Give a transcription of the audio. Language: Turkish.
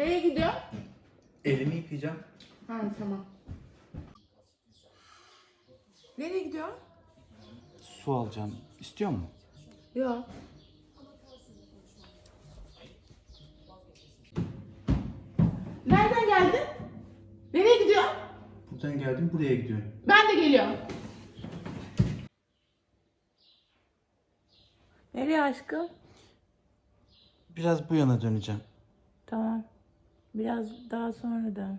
Nereye gidiyor? Elimi yıkayacağım. Ha tamam. Nereye gidiyor? Su alacağım. İstiyor mu? Yok. Nereden geldin? Nereye gidiyor? Buradan geldim buraya gidiyorum. Ben de geliyorum. Nereye aşkım? Biraz bu yana döneceğim. Biraz daha sonra dön.